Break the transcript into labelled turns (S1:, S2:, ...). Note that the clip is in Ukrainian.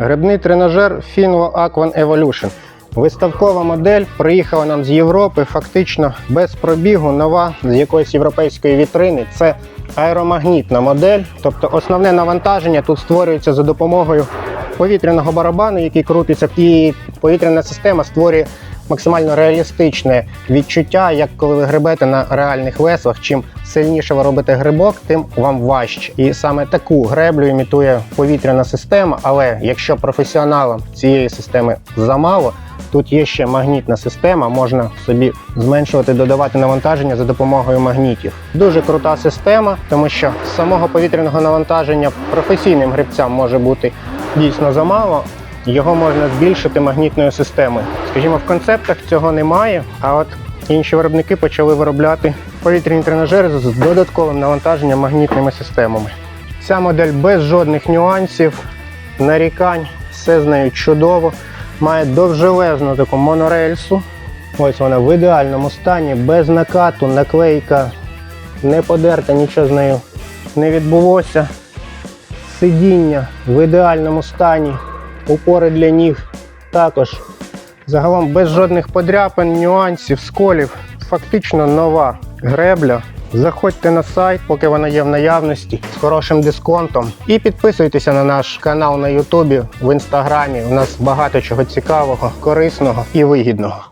S1: Грибний тренажер Finvo Aquan Evolution. Виставкова модель приїхала нам з Європи, фактично без пробігу, нова з якоїсь європейської вітрини. Це аеромагнітна модель, тобто основне навантаження тут створюється за допомогою повітряного барабану, який крутиться, і повітряна система створює максимально реалістичне відчуття, як коли ви гребете на реальних веслах. Чим сильніше ви робите грибок, тим вам важче. І саме таку греблю імітує повітряна система. Але якщо професіоналам цієї системи замало, тут є ще магнітна система, можна собі зменшувати, додавати навантаження за допомогою магнітів. Дуже крута система, тому що самого повітряного навантаження професійним грибцям може бути дійсно замало. Його можна збільшити магнітною системою. Скажімо, в концептах цього немає, а от інші виробники почали виробляти повітряні тренажери з додатковим навантаженням магнітними системами. Ця модель без жодних нюансів, нарікань, все з нею чудово. Має довжелезну таку монорельсу. Ось вона в ідеальному стані, без накату, наклейка не подерта, нічого з нею не відбулося. Сидіння в ідеальному стані, упори для ніг також. Загалом без жодних подряпин, нюансів, сколів. Фактично нова гребля. Заходьте на сайт, поки вона є в наявності з хорошим дисконтом. І підписуйтеся на наш канал на Ютубі, в інстаграмі. У нас багато чого цікавого, корисного і вигідного.